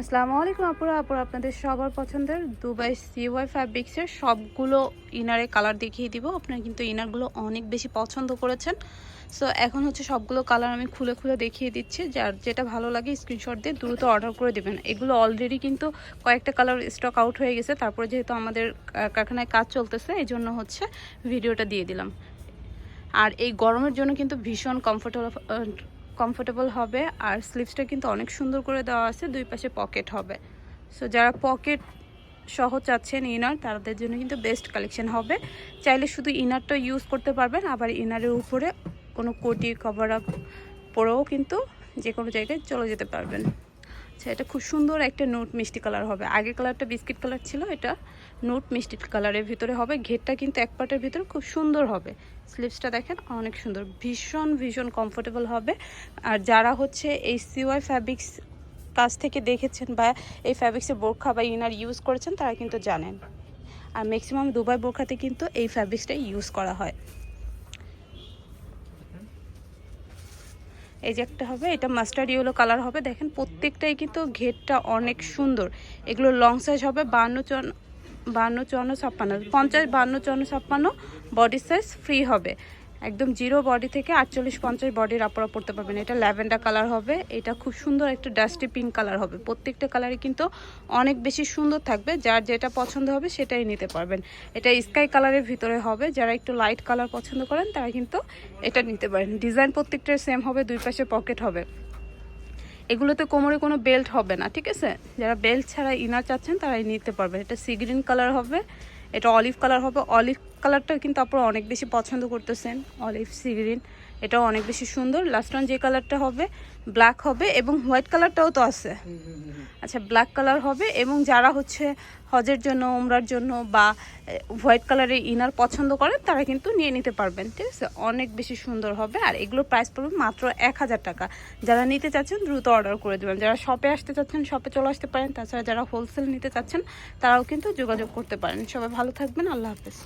আসসালামু আলাইকুম আপুরা। আপুরা, আপনাদের সবার পছন্দের দুবাই সিওয়াই ফ্যাব্রিক্সের সবগুলো ইনারে কালার দেখিয়ে দিব। আপনারা কিন্তু ইনারগুলো অনেক বেশি পছন্দ করেছেন। সো এখন হচ্ছে সবগুলো কালার আমি খুলে খুলে দেখিয়ে দিচ্ছি। যার যেটা ভালো লাগে স্ক্রিনশট দিয়ে দ্রুত অর্ডার করে দেবেন। এগুলো অলরেডি কিন্তু কয়েকটা কালার স্টক আউট হয়ে গেছে। তারপরে যেহেতু আমাদের কারখানায় কাজ চলতেছে এই জন্য হচ্ছে ভিডিওটা দিয়ে দিলাম। আর এই গরমের জন্য কিন্তু ভীষণ কমফোর্টেবল কমফোর্টেবল হবে, আর স্লিভসটা কিন্তু অনেক সুন্দর করে দেওয়া আছে, দুই পাশে পকেট হবে। সো যারা পকেট সহ চাচ্ছেন ইনার তাদের জন্য কিন্তু বেস্ট কালেকশন হবে। চাইলে শুধু ইনারটা ইউজ করতে পারবেন, আবার ইনারের উপরে কোনো কোটি কভার আপ পরেও কিন্তু যে কোনো জায়গায় চলে যেতে পারবেন। আচ্ছা এটা খুব সুন্দর একটা নোট মিষ্টি কালার হবে। আগে কালারটা বিস্কিট কালার ছিল, এটা নোট মিষ্টি কালারের ভিতরে হবে। ঘেরটা কিন্তু এক পাটের ভিতরে খুব সুন্দর হবে। স্লিভসটা দেখেন, অনেক সুন্দর। ভীষণ ভীষণ কমফোর্টেবল হবে। আর যারা হচ্ছে এই সিওয়াই ফ্যাব্রিক্স কাছ থেকে দেখেছেন বা এই ফ্যাব্রিক্সের বোরখা বা ইনার ইউজ করেছেন, তারা কিন্তু জানেন। আর ম্যাক্সিমাম দুবাই বোরখাতে কিন্তু এই ফ্যাব্রিক্সটাই ইউজ করা হয়। এই যে একটা হবে, এটা মাস্টার্ড ইয়েলো কালার হবে। দেখেন প্রত্যেকটাই কিন্তু ঘেরটা অনেক সুন্দর। এগুলো লং সাইজ হবে বান্ন বান্ন চুয়ান্ন ছাপ্পান্ন, পঞ্চাশ, বান্ন চুয়ান্ন ছাপ্পান্ন বডি সাইজ ফ্রি হবে। একদম জিরো বডি থেকে আটচল্লিশ পঞ্চাশ বডির আপনারা পড়তে পারবেন। এটা ল্যাভেন্ডার কালার হবে। এটা খুব সুন্দর একটা ডাস্টি পিঙ্ক কালার হবে। প্রত্যেকটা কালারই কিন্তু অনেক বেশি সুন্দর থাকবে। যার যেটা পছন্দ হবে সেটাই নিতে পারবেন। এটা স্কাই কালারের ভিতরে হবে। যারা একটু লাইট কালার পছন্দ করেন, তারা কিন্তু এটা নিতে পারেন। ডিজাইন প্রত্যেকটার সেম হবে, দুই পাশে পকেট হবে। এগুলোতে কোমরে কোনো বেল্ট হবে না, ঠিক আছে? যারা বেল্ট ছাড়া ইনার চাচ্ছেন, তারাই নিতে পারবেন। এটা সি গ্রিন কালার হবে। এটা অলিভ কালার হবে। অলিভ কালারটা কিন্তু আপনারা অনেক বেশি পছন্দ করতেছেন। অলিভ সি গ্রিন এটাও অনেক বেশি সুন্দর। লাস্ট ওয়ান যে কালারটা হবে, ব্ল্যাক হবে এবং হোয়াইট কালারটাও তো আছে। আচ্ছা ব্ল্যাক কালার হবে এবং যারা হচ্ছে হজের জন্য, উমরার জন্য বা হোয়াইট কালারের ইনার পছন্দ করেন, তারা কিন্তু নিয়ে নিতে পারবেন, ঠিক আছে? অনেক বেশি সুন্দর হবে আর এগুলোর প্রাইস পড়বে মাত্র এক হাজার টাকা। যারা নিতে চাচ্ছেন, দ্রুত অর্ডার করে দেবেন। যারা শপে আসতে চাচ্ছেন শপে চলে আসতে পারেন। তাছাড়া যারা হোলসেল নিতে চাচ্ছেন, তারাও কিন্তু যোগাযোগ করতে পারেন। সবাই ভালো থাকবেন। আল্লাহ হাফেজ।